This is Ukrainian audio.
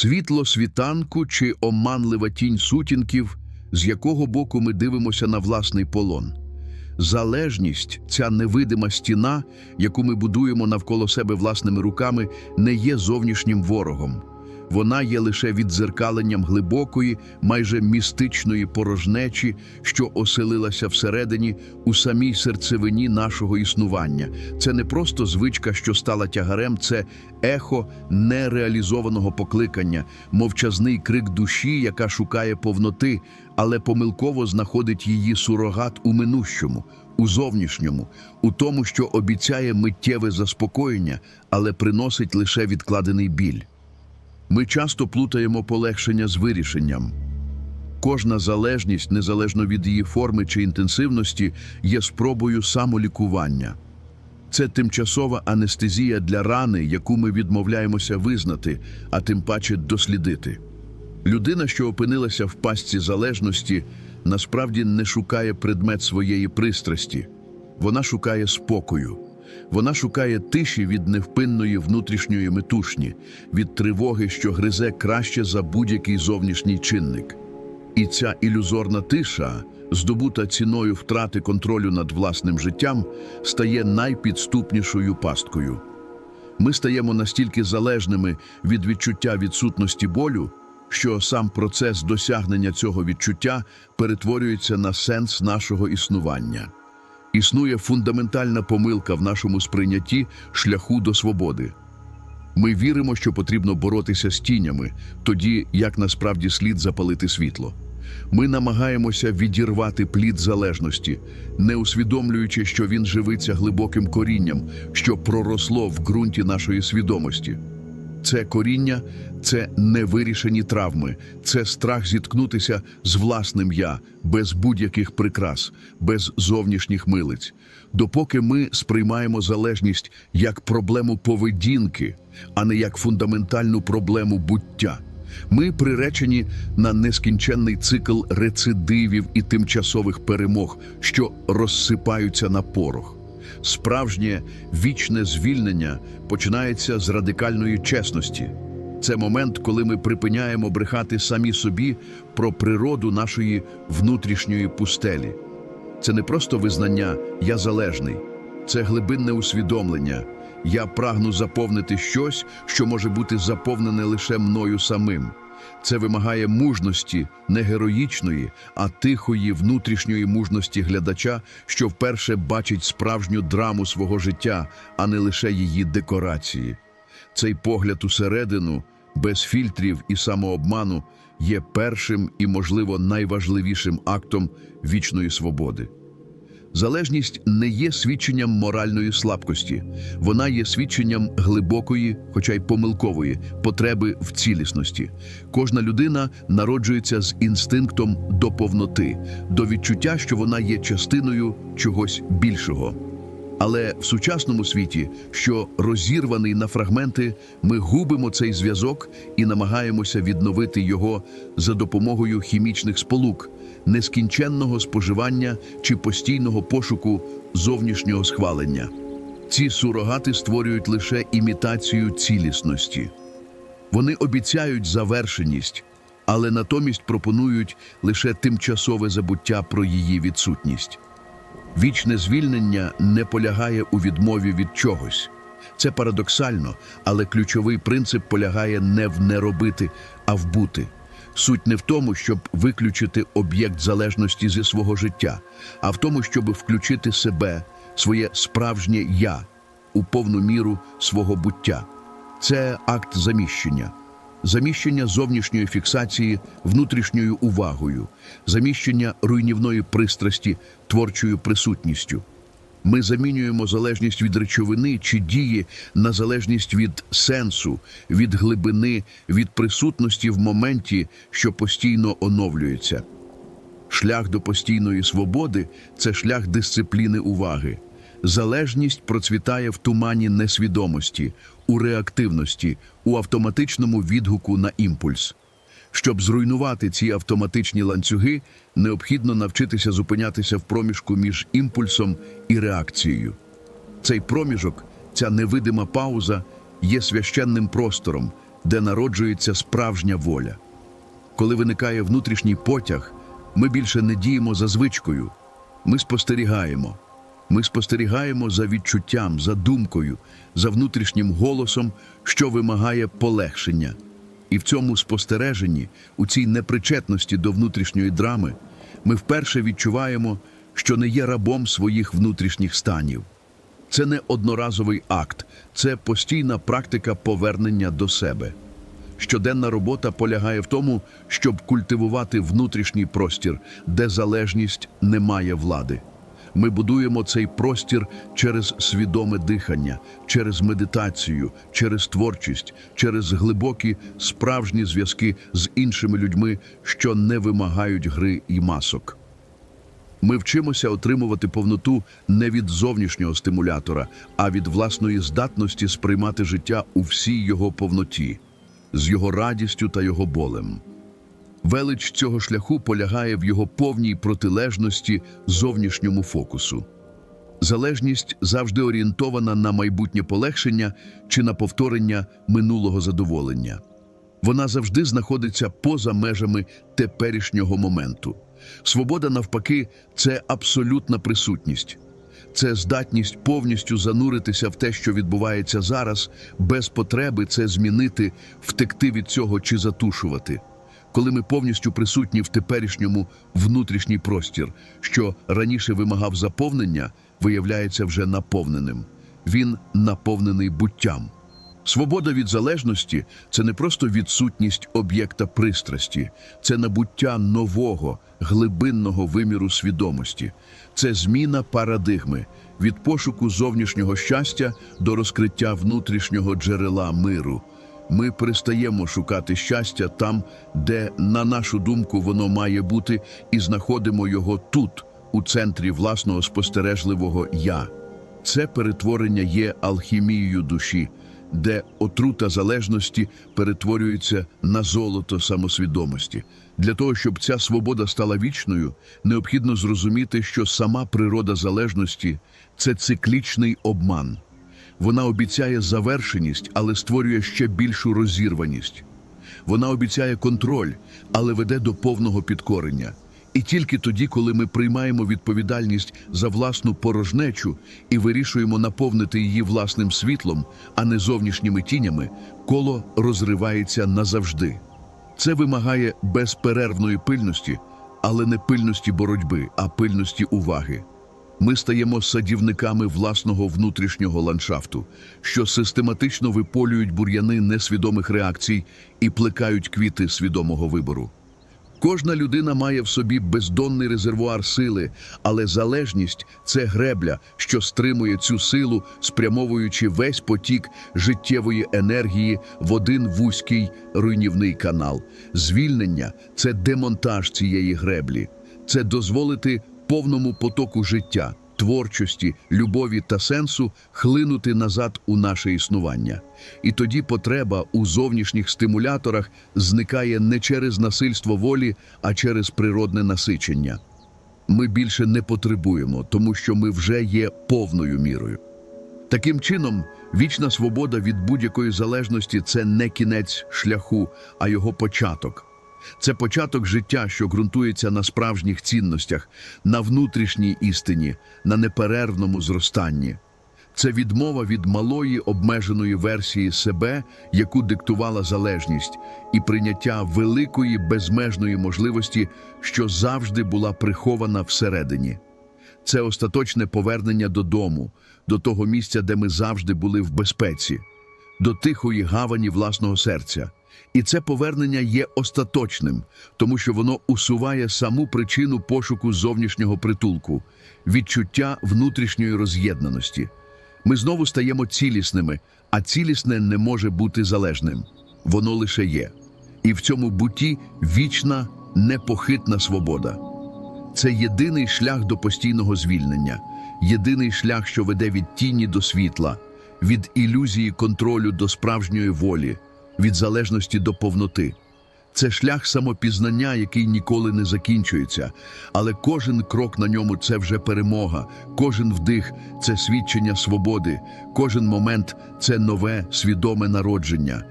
Світло світанку чи оманлива тінь сутінків, з якого боку ми дивимося на власний полон. Залежність, ця невидима стіна, яку ми будуємо навколо себе власними руками, не є зовнішнім ворогом. Вона є лише віддзеркаленням глибокої, майже містичної порожнечі, що оселилася всередині у самій серцевині нашого існування. Це не просто звичка, що стала тягарем, це ехо нереалізованого покликання, мовчазний крик душі, яка шукає повноти, але помилково знаходить її сурогат у минущому, у зовнішньому, у тому, що обіцяє миттєве заспокоєння, але приносить лише відкладений біль. Ми часто плутаємо полегшення з вирішенням. Кожна залежність, незалежно від її форми чи інтенсивності, є спробою самолікування. Це тимчасова анестезія для рани, яку ми відмовляємося визнати, а тим паче дослідити. Людина, що опинилася в пастці залежності, насправді не шукає предмет своєї пристрасті. Вона шукає спокою. Вона шукає тиші від невпинної внутрішньої метушні, від тривоги, що гризе краще за будь-який зовнішній чинник. І ця ілюзорна тиша, здобута ціною втрати контролю над власним життям, стає найпідступнішою пасткою. Ми стаємо настільки залежними від відчуття відсутності болю, що сам процес досягнення цього відчуття перетворюється на сенс нашого існування. Існує фундаментальна помилка в нашому сприйнятті шляху до свободи. Ми віримо, що потрібно боротися з тінями, тоді як насправді слід запалити світло. Ми намагаємося відірвати плід залежності, не усвідомлюючи, що він живиться глибоким корінням, що проросло в ґрунті нашої свідомості. Це коріння, це невирішені травми, це страх зіткнутися з власним я, без будь-яких прикрас, без зовнішніх милиць. Допоки ми сприймаємо залежність як проблему поведінки, а не як фундаментальну проблему буття. Ми приречені на нескінченний цикл рецидивів і тимчасових перемог, що розсипаються на порох. Справжнє вічне звільнення починається з радикальної чесності. Це момент, коли ми припиняємо брехати самі собі про природу нашої внутрішньої пустелі. Це не просто визнання Я залежний, це глибинне усвідомлення. Я прагну заповнити щось, що може бути заповнене лише мною самим. Це вимагає мужності, не героїчної, а тихої внутрішньої мужності глядача, що вперше бачить справжню драму свого життя, а не лише її декорації. Цей погляд усередину, без фільтрів і самообману, є першим і, можливо, найважливішим актом вічної свободи. Залежність не є свідченням моральної слабкості, вона є свідченням глибокої, хоча й помилкової, потреби в цілісності. Кожна людина народжується з інстинктом до повноти, до відчуття, що вона є частиною чогось більшого. Але в сучасному світі, що розірваний на фрагменти, ми губимо цей зв'язок і намагаємося відновити його за допомогою хімічних сполук, нескінченного споживання чи постійного пошуку зовнішнього схвалення. Ці сурогати створюють лише імітацію цілісності. Вони обіцяють завершеність, але натомість пропонують лише тимчасове забуття про її відсутність. Вічне звільнення не полягає у відмові від чогось. Це парадоксально, але ключовий принцип полягає не в не робити, а в бути. Суть не в тому, щоб виключити об'єкт залежності зі свого життя, а в тому, щоб включити себе, своє справжнє я у повну міру свого буття. Це акт заміщення. Заміщення зовнішньої фіксації внутрішньою увагою, заміщення руйнівної пристрасті творчою присутністю. Ми замінюємо залежність від речовини чи дії на залежність від сенсу, від глибини, від присутності в моменті, що постійно оновлюється. Шлях до постійної свободи це шлях дисципліни уваги. Залежність процвітає в тумані несвідомості, у реактивності, у автоматичному відгуку на імпульс. Щоб зруйнувати ці автоматичні ланцюги, необхідно навчитися зупинятися в проміжку між імпульсом і реакцією. Цей проміжок, ця невидима пауза, є священним простором, де народжується справжня воля. Коли виникає внутрішній потяг, ми більше не діємо за звичкою. Ми спостерігаємо. Ми спостерігаємо за відчуттям, за думкою, за внутрішнім голосом, що вимагає полегшення. І в цьому спостереженні, у цій непричетності до внутрішньої драми, ми вперше відчуваємо, що не є рабом своїх внутрішніх станів. Це не одноразовий акт, це постійна практика повернення до себе. Щоденна робота полягає в тому, щоб культивувати внутрішній простір, де залежність не має влади. Ми будуємо цей простір через свідоме дихання, через медитацію, через творчість, через глибокі справжні зв'язки з іншими людьми, що не вимагають гри і масок. Ми вчимося отримувати повноту не від зовнішнього стимулятора, а від власної здатності сприймати життя у всій його повноті, з його радістю та його болем. Велич цього шляху полягає в його повній протилежності зовнішньому фокусу. Залежність завжди орієнтована на майбутнє полегшення чи на повторення минулого задоволення. Вона завжди знаходиться поза межами теперішнього моменту. Свобода, навпаки, це абсолютна присутність. Це здатність повністю зануритися в те, що відбувається зараз, без потреби це змінити, втекти від цього чи затушувати. Коли ми повністю присутні в теперішньому внутрішній простір, що раніше вимагав заповнення, виявляється вже наповненим. Він наповнений буттям. Свобода від залежності це не просто відсутність об'єкта пристрасті, це набуття нового, глибинного виміру свідомості, це зміна парадигми від пошуку зовнішнього щастя до розкриття внутрішнього джерела миру. Ми перестаємо шукати щастя там, де, на нашу думку, воно має бути, і знаходимо його тут, у центрі власного спостережливого я. Це перетворення є алхімією душі, де отрута залежності перетворюється на золото самосвідомості. Для того, щоб ця свобода стала вічною, необхідно зрозуміти, що сама природа залежності це циклічний обман. Вона обіцяє завершеність, але створює ще більшу розірваність. Вона обіцяє контроль, але веде до повного підкорення. І тільки тоді, коли ми приймаємо відповідальність за власну порожнечу і вирішуємо наповнити її власним світлом, а не зовнішніми тінями, коло розривається назавжди. Це вимагає безперервної пильності, але не пильності боротьби, а пильності уваги. Ми стаємо садівниками власного внутрішнього ландшафту, що систематично виполюють бур'яни несвідомих реакцій і плекають квіти свідомого вибору. Кожна людина має в собі бездонний резервуар сили, але залежність це гребля, що стримує цю силу, спрямовуючи весь потік життєвої енергії в один вузький руйнівний канал. Звільнення це демонтаж цієї греблі, це дозволити повному потоку життя, творчості, любові та сенсу хлинути назад у наше існування. І тоді потреба у зовнішніх стимуляторах зникає не через насильство волі, а через природне насичення. Ми більше не потребуємо, тому що ми вже є повною мірою. Таким чином, вічна свобода від будь-якої залежності це не кінець шляху, а його початок. Це початок життя, що ґрунтується на справжніх цінностях, на внутрішній істині, на неперервному зростанні. Це відмова від малої обмеженої версії себе, яку диктувала залежність, і прийняття великої безмежної можливості, що завжди була прихована всередині. Це остаточне повернення додому, до того місця, де ми завжди були в безпеці, до тихої гавані власного серця. І це повернення є остаточним, тому що воно усуває саму причину пошуку зовнішнього притулку, відчуття внутрішньої роз'єднаності. Ми знову стаємо цілісними, а цілісне не може бути залежним. Воно лише є. І в цьому буті вічна, непохитна свобода. Це єдиний шлях до постійного звільнення, єдиний шлях, що веде від тіні до світла, від ілюзії контролю до справжньої волі, від залежності до повноти. Це шлях самопізнання, який ніколи не закінчується, але кожен крок на ньому це вже перемога, кожен вдих це свідчення свободи, кожен момент це нове свідоме народження.